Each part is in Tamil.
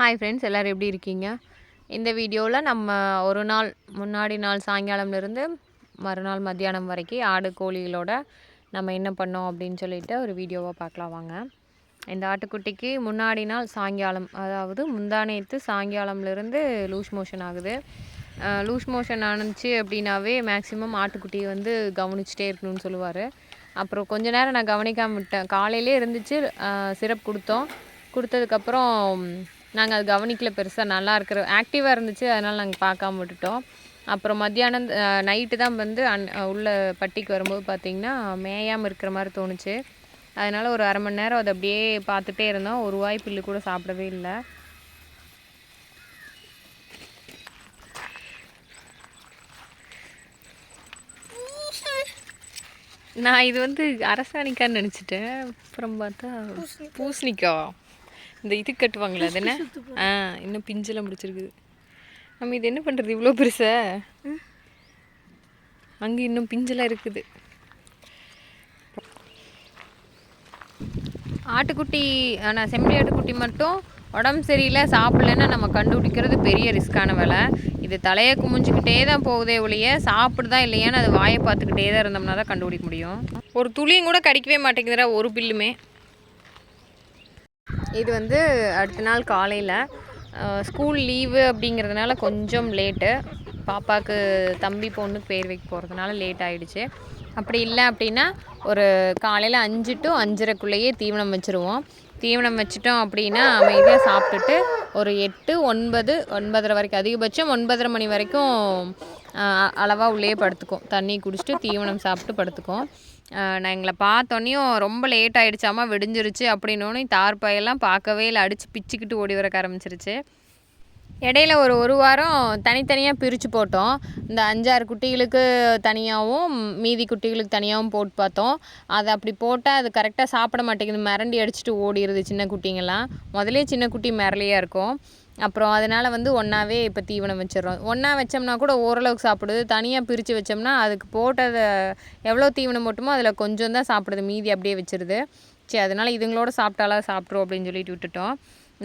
ஹாய் ஃப்ரெண்ட்ஸ் எல்லோரும் எப்படி இருக்கீங்க? இந்த வீடியோவில் நம்ம ஒரு நாள் முன்னாடி நாள் சாயங்காலம்லேருந்து மறுநாள் மத்தியானம் வரைக்கும் ஆடு கோழிகளோட நம்ம என்ன பண்ணோம் அப்படின்னு சொல்லிட்டு ஒரு வீடியோவை பார்க்கலாம் வாங்க. இந்த ஆட்டுக்குட்டிக்கு முன்னாடி நாள் சாயங்காலம் அதாவது முந்தானேத்து சாயங்காலம்லேருந்து லூஸ் மோஷன் ஆகுது. லூஸ் மோஷன் ஆனிச்சு அப்படின்னாவே மேக்ஸிமம் ஆட்டுக்குட்டியை வந்து கவனிச்சிட்டே இருக்கணும்னு சொல்லுவார். அப்புறம் கொஞ்ச நேரம் நான் கவனிக்காமல் விட்டேன். காலையிலே இருந்துச்சு சிரப் கொடுத்தோம். கொடுத்ததுக்கப்புறம் நாங்கள் அது கவனிக்கல பெருசாக நல்லா இருக்கிற ஆக்டிவாக இருந்துச்சு. அதனால் நாங்கள் பார்க்காம விட்டுட்டோம். அப்புறம் மத்தியானம் நைட்டு தான் வந்து அன் உள்ள பட்டிக்கு வரும்போது பார்த்திங்கன்னா மேயாமல் இருக்கிற மாதிரி தோணுச்சு. அதனால் ஒரு அரை மணி நேரம் அதை அப்படியே பார்த்துட்டே இருந்தோம். ஒரு வாய் புல்லு கூட சாப்பிடவே இல்லை. நான் இது வந்து அரசாணிக்கான்னு நினச்சிட்டேன். அப்புறம் பார்த்தா பூசணிக்கா? இந்த இது கட்டுவாங்களே அது என்ன? ஆ இன்னும் பிஞ்செல்லாம் முடிச்சிருக்குது. நம்ம இது என்ன பண்ணுறது இவ்வளோ பெருசா? அங்கே இன்னும் பிஞ்செல்லாம் இருக்குது. ஆட்டுக்குட்டி ஆனால் செம்மறி ஆட்டுக்குட்டி மட்டும் உடம்பு சரியில்லை சாப்பிடலன்னா நம்ம கண்டுபிடிக்கிறது பெரிய ரிஸ்க்கான வேலை. இது தலையை குமிஞ்சிக்கிட்டே தான் போகுதே ஒழிய சாப்பிடுதா இல்லையான்னு அது வாயை பார்த்துக்கிட்டே தான் இருந்தோம்னா தான் கண்டுபிடிக்க முடியும். ஒரு துளியும் கூட கடிக்கவே மாட்டேங்குதுடா ஒரு பில்லுமே. இது வந்து அடுத்த நாள் காலையில் ஸ்கூல் லீவு அப்படிங்கிறதுனால கொஞ்சம் லேட்டு பாப்பாவுக்கு தம்பி பொண்ணுக்கு பேர் வைக்க போகிறதுனால லேட் ஆகிடுச்சு அப்படி இல்லை அப்படின்னா ஒரு காலையில் அஞ்சு டு அஞ்சரைக்குள்ளேயே தீவனம் வச்சுருவோம். தீவனம் வச்சிட்டோம் அப்படின்னா அமைதியாக சாப்பிட்டுட்டு ஒரு எட்டு ஒன்பது ஒன்பதரை வரைக்கும் அதிகபட்சம் ஒன்பதரை மணி வரைக்கும் அளவாக உள்ளே படுத்துக்கும் தண்ணி குடிச்சிட்டு தீவனம் சாப்பிட்டு படுத்துக்கும் நான் எங்களை பார்த்தோன்னையும் ரொம்ப லேட் ஆகிடுச்சாமா விடிஞ்சிருச்சு. அப்படின்னோடனே தார்பாயெல்லாம் பார்க்கவே இல்லை. அடித்து பிச்சுக்கிட்டு ஓடி வரக்க ஆரம்பிச்சிருச்சு. இடையில ஒரு ஒரு வாரம் தனித்தனியாக பிரித்து போட்டோம். இந்த அஞ்சாறு குட்டிகளுக்கு தனியாகவும் மீதி குட்டிகளுக்கு தனியாகவும் போட்டு பார்த்தோம். அதை அப்படி போட்டால் அது கரெக்டாக சாப்பிட மாட்டேங்குது. மிரண்டி அடிச்சுட்டு ஓடிடுது சின்ன குட்டிங்கெல்லாம். முதலே சின்ன குட்டி மிரலையாக இருக்கும். அப்புறம் அதனால் வந்து ஒன்றாவே இப்போ தீவனம் வச்சிடறோம். ஒன்றா வச்சோம்னா கூட ஓரளவுக்கு சாப்பிடுது. தனியாக பிரித்து வச்சோம்னா அதுக்கு போட்டதை எவ்வளோ தீவனம் போட்டுமோ அதில் கொஞ்சம் தான் சாப்பிடுது. மீதி அப்படியே வச்சிருது. சரி அதனால் இதுங்களோட சாப்பிட்டாலாம் சாப்பிட்ருவோம் அப்படின்னு சொல்லிட்டு விட்டுட்டோம்.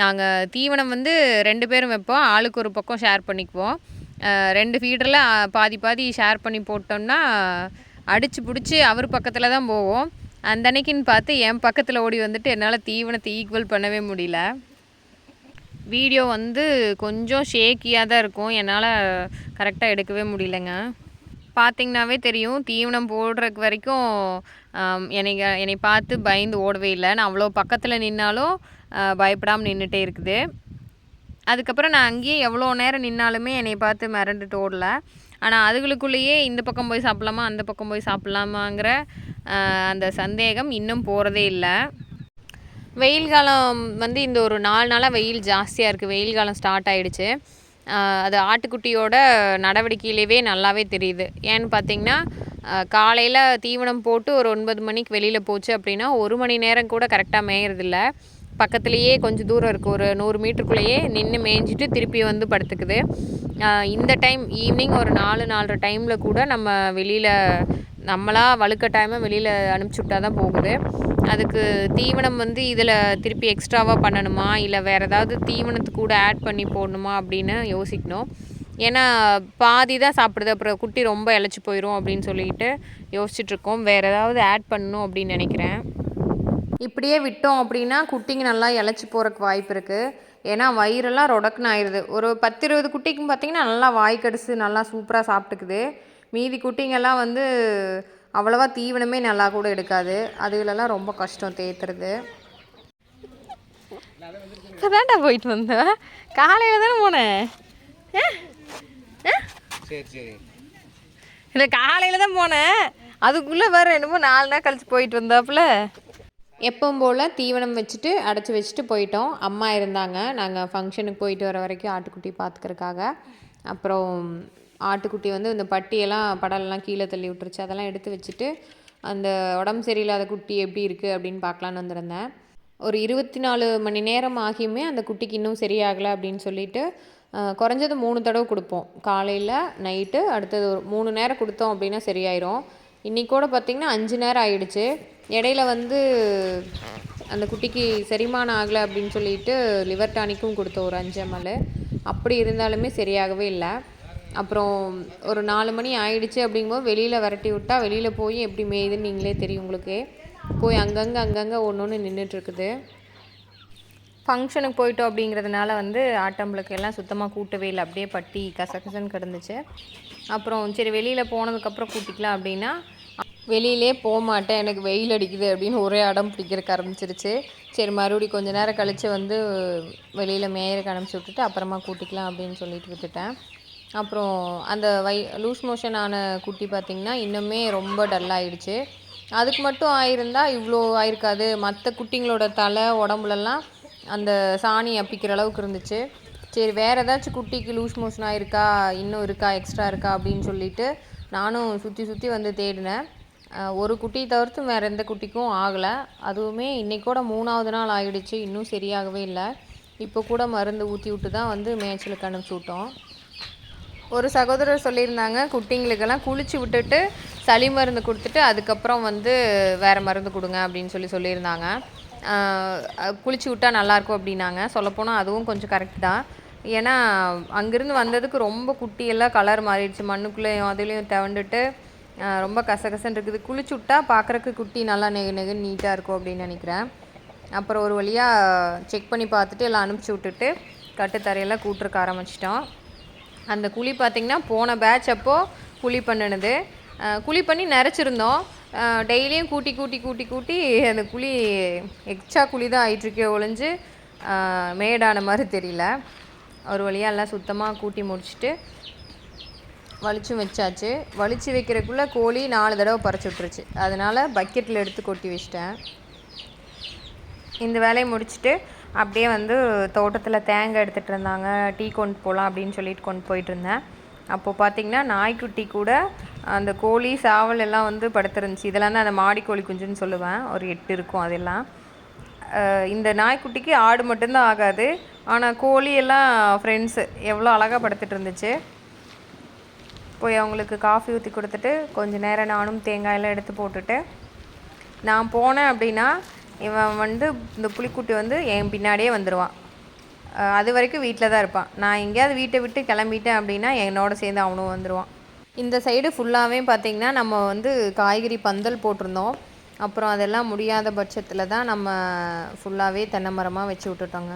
நாங்கள் தீவனம் வந்து ரெண்டு பேரும் வைப்போம். ஆளுக்கு ஒரு பக்கம் ஷேர் பண்ணிக்குவோம். ரெண்டு ஃபீடரில் பாதி பாதி ஷேர் பண்ணி போட்டோம்னா அடித்து பிடிச்சி அவர் பக்கத்தில் தான் போவோம். அந்த அன்னைக்குன்னு பார்த்து என் பக்கத்தில் ஓடி வந்துட்டு என்னால் தீவனத்தை ஈக்குவல் பண்ணவே முடியல. வீடியோ வந்து கொஞ்சம் ஷேக்கியாக தான் இருக்கும். என்னால் கரெக்டாக எடுக்கவே முடியலங்க. பார்த்திங்கனாவே தெரியும் தீவனம் போடுறதுக்கு வரைக்கும் என்னை என்னை பார்த்து பயந்து ஓடவே இல்லை. நான் அவ்வளோ பக்கத்தில் நின்னாலும் பயப்படாமல் நின்றுட்டே இருக்குது. அதுக்கப்புறம் நான் அங்கேயே எவ்வளோ நேரம் நின்னாலுமே என்னை பார்த்து மிரண்டுட்டு ஓடல. ஆனால் அதுகளுக்குள்ளேயே இந்த பக்கம் போய் சாப்பிட்லாமா அந்த பக்கம் போய் சாப்பிட்லாமாங்கிற அந்த சந்தேகம் இன்னும் போகிறதே இல்லை. வெயில் காலம் வந்து இந்த ஒரு நாலு நாளாக வெயில் ஜாஸ்தியாக இருக்குது வெயில் காலம் ஸ்டார்ட் ஆகிடுச்சு அது ஆட்டுக்குட்டியோட நடவடிக்கையிலேயே நல்லாவே தெரியுது. ஏன்னு பார்த்தீங்கன்னா காலையில் தீவனம் போட்டு ஒரு ஒன்பது மணிக்கு வெளியில் போச்சு அப்படின்னா ஒரு மணி நேரம் கூட கரெக்டாக மேயறதில்ல. பக்கத்துலேயே கொஞ்சம் தூரம் இருக்குது ஒரு நூறு மீட்டருக்குள்ளேயே நின்று மேய்ஞ்சிட்டு திருப்பி வந்து படுத்துக்குது. இந்த டைம் ஈவினிங் ஒரு நாலு நாலரை டைமில் கூட நம்ம வெளியில் நம்மளாக வலுக்கட்டாயமாக வெளியில் அனுப்பிச்சி விட்டா தான் போகுது. அதுக்கு தீவனம் வந்து இதில் திருப்பி எக்ஸ்ட்ராவாக பண்ணணுமா? இல்லை வேறு ஏதாவது தீவனத்துக்கு கூட ஆட் பண்ணி போடணுமா? அப்படின்னு யோசிக்கணும். ஏன்னா பாதி தான் சாப்பிடுது. அப்புறம் குட்டி ரொம்ப இழைச்சி போயிடும் அப்படின்னு சொல்லிட்டு யோசிச்சுட்ருக்கோம் வேறு ஏதாவது ஆட் பண்ணணும் அப்படின்னு நினைக்கிறேன். இப்படியே விட்டோம் அப்படின்னா குட்டிங்க நல்லா இழைச்சி போகிறக்கு வாய்ப்பு இருக்குது ஏன்னா வயிறெல்லாம் ரொடக்குன்னு ஆயிடுது ஒரு பத்து இருபது குட்டிக்கும் பார்த்திங்கன்னா நல்லா வாய் கடிச்சு நல்லா சூப்பராக சாப்பிட்டுக்குது. மீதி குட்டிங்கெல்லாம் வந்து அவ்வளோவா தீவனமே நல்லா கூட எடுக்காது. அதுகளெல்லாம் ரொம்ப கஷ்டம் தேத்துறது இப்போ போயிட்டு வந்தேன் காலையில் தானே போனேன் இல்லை காலையில் தான் போனேன் அதுக்குள்ளே வேறு என்னமோ நாலு நாள் கழிச்சு போயிட்டு வந்தாப்புல. எப்பவும் போல் தீவனம் வச்சுட்டு அடைச்சி வச்சுட்டு போயிட்டோம். அம்மா இருந்தாங்க. நாங்கள் ஃபங்க்ஷனுக்கு போயிட்டு வர வரைக்கும் ஆட்டுக்குட்டி பார்த்துக்கிறதுக்காக அப்புறம் ஆட்டுக்குட்டி வந்து இந்த பட்டியெல்லாம் படலெல்லாம் கீழே தள்ளி விட்டுருச்சு. அதெல்லாம் எடுத்து வச்சுட்டு அந்த உடம்பு சரியில்லாத குட்டி எப்படி இருக்குது அப்படின்னு பார்க்கலான்னு வந்திருந்தேன். ஒரு இருபத்தி நாலு மணி நேரம் ஆகியுமே அந்த குட்டிக்கு இன்னும் சரியாகலை அப்படின்னு சொல்லிட்டு குறைஞ்சது மூணு தடவை கொடுப்போம். காலையில் நைட்டு அடுத்தது ஒரு மூணு நேரம் கொடுத்தோம் அப்படின்னா சரியாயிரும். இன்றைக்கி கூட பார்த்திங்கன்னா அஞ்சு நேரம் ஆயிடுச்சு. இடையில வந்து அந்த குட்டிக்கு செரிமானம் ஆகலை அப்படின்னு சொல்லிட்டு லிவர் டானிக்கும் கொடுத்தோம் ஒரு அஞ்சு எம்எல். அப்படி இருந்தாலுமே சரியாகவே இல்லை. அப்புறம் ஒரு நாலு மணி ஆயிடுச்சு அப்படிங்கும்போது வெளியில் விரட்டி விட்டா வெளியில் போய் எப்படி மேயுதுன்னு நீங்களே தெரியும் உங்களுக்கு. போய் அங்கங்கே அங்கங்கே ஒன்று ஒன்று நின்றுட்டுருக்குது ஃபங்க்ஷனுக்கு போயிட்டோம் அப்படிங்கிறதுனால வந்து ஆட்டம்பளுக்கு எல்லாம் சுத்தமாக கூட்டவே இல்லை. அப்படியே பட்டி கசகசன்னு கிடந்துச்சு. அப்புறம் சரி வெளியில் போனதுக்கப்புறம் கூட்டிக்கலாம் அப்படின்னா வெளியிலே போக மாட்டேன். எனக்கு வெயில் அடிக்குது அப்படின்னு ஒரே அடம் பிடிக்கிறக்கு ஆரம்பிச்சிருச்சு. சரி மறுபடியும் கொஞ்ச நேரம் கழித்து வந்து வெளியில் மேயறக்கு அனுப்பிச்சி விட்டுட்டு அப்புறமா கூட்டிக்கலாம் அப்படின்னு சொல்லிட்டு விட்டுட்டேன். அப்புறம் அந்த வை லூஸ் மோஷன் ஆன குட்டி பார்த்திங்கன்னா இன்னுமே ரொம்ப டல்லாகிடுச்சு அதுக்கு மட்டும் ஆயிருந்தால் இவ்வளோ ஆயிருக்காது. மற்ற குட்டிங்களோட தலை உடம்புலலாம் அந்த சாணி அப்பிக்கிற அளவுக்கு இருந்துச்சு. சரி வேறு ஏதாச்சும் குட்டிக்கு லூஸ் மோஷன் ஆயிருக்கா? இன்னும் இருக்கா? எக்ஸ்ட்ரா இருக்கா? அப்படின்னு சொல்லிட்டு நானும் சுற்றி சுற்றி வந்து தேடினேன். ஒரு குட்டி தவிர்த்து வேறு எந்த குட்டிக்கும் ஆகலை. அதுவுமே இன்றைக்கூட மூணாவது நாள் ஆகிடுச்சு இன்னும் சரியாகவே இல்லை. இப்போ கூட மருந்து ஊற்றி விட்டு தான் வந்து மேய்ச்சலுக்கு அனுப்பிச்சி விட்டோம். ஒரு சகோதரர் சொல்லியிருந்தாங்க குட்டிங்களுக்கெல்லாம் குளிச்சு விட்டுட்டு சளி மருந்து கொடுத்துட்டு அதுக்கப்புறம் வந்து வேறு மருந்து கொடுங்க அப்படின்னு சொல்லி சொல்லியிருந்தாங்க. குளிச்சு விட்டால் நல்லாயிருக்கும் அப்படின்னாங்க. சொல்லப்போனால் அதுவும் கொஞ்சம் கரெக்ட் தான். ஏன்னா அங்கேருந்து வந்ததுக்கு ரொம்ப குட்டியெல்லாம் கலர் மாறிடுச்சு. மண்ணுக்குள்ளேயும் அதுலேயும் தவண்டுட்டு ரொம்ப கசகசன்னு இருக்குது. குளிச்சு விட்டா பார்க்குறக்கு குட்டி நல்லா நெகு நெகு நீட்டாக இருக்கும் அப்படின்னு நினைக்கிறேன். அப்புறம் ஒரு வழியாக செக் பண்ணி பார்த்துட்டு எல்லாம் அனுப்பிச்சி விட்டுட்டு கட்டுத்தரையெல்லாம் கூட்டுருக்க ஆரம்பிச்சிட்டோம். அந்த குழி பார்த்திங்கன்னா போன பேட்ச் அப்போது குழி பண்ணினது. குழி பண்ணி நிறச்சிருந்தோம் டெய்லியும் கூட்டி கூட்டி கூட்டி கூட்டி அந்த குழி எக்ஸ்ட்ரா குழி தான் ஆயிட்டுருக்கே ஒழிஞ்சு மேடான மாதிரி தெரியல. ஒரு வழியாக எல்லாம் சுத்தமாக கூட்டி முடிச்சுட்டு வலிச்சும் வச்சாச்சு. வலிச்சு வைக்கிறதுக்குள்ளே கோழி நாலு தடவை பறிச்சு விட்ருச்சு அதனால் பக்கெட்டில் எடுத்து கொட்டி வச்சிட்டேன். இந்த வேலையை முடிச்சுட்டு அப்படியே வந்து தோட்டத்தில் தேங்காய் எடுத்துகிட்டு இருந்தாங்க. டீ கொண்டு போகலாம் அப்படின்னு சொல்லிட்டு கொண்டு போயிட்டு இருந்தேன். அப்போது பார்த்திங்கன்னா நாய்க்குட்டி கூட அந்த கோழி சாவல் எல்லாம் வந்து படுத்துருந்துச்சு. இதெல்லாம் தான் அந்த மாடி கோழி குஞ்சுன்னு சொல்லுவேன். ஒரு எட்டு இருக்கும் அதெல்லாம். இந்த நாய்க்குட்டிக்கு ஆடு மட்டும்தான் ஆகாது. ஆனால் கோழி எல்லாம் ஃப்ரெண்ட்ஸு எவ்வளோ அழகாக படுத்துட்டு இருந்துச்சு. போய் அவங்களுக்கு காஃபி ஊற்றி கொடுத்துட்டு கொஞ்சம் நேரம் நானும் தேங்காயெல்லாம் எடுத்து போட்டுட்டு நான் போனேன் அப்படின்னா இவன் வந்து இந்த புளிக்குட்டி வந்து என் பின்னாடியே வந்துடுவான் அது வரைக்கும் வீட்டில் தான் இருப்பான். நான் எங்கேயாவது வீட்டை விட்டு கிளம்பிட்டேன் அப்படின்னா என்னோட சேர்ந்து அவனும் வந்துடுவான் இந்த சைடு ஃபுல்லாகவே பார்த்திங்கன்னா நம்ம வந்து காய்கறி பந்தல் போட்டிருந்தோம். அப்புறம் அதெல்லாம் முடியாத பட்சத்தில் தான் நம்ம ஃபுல்லாகவே தென்னை மரமாக வச்சு விட்டுட்டோங்க.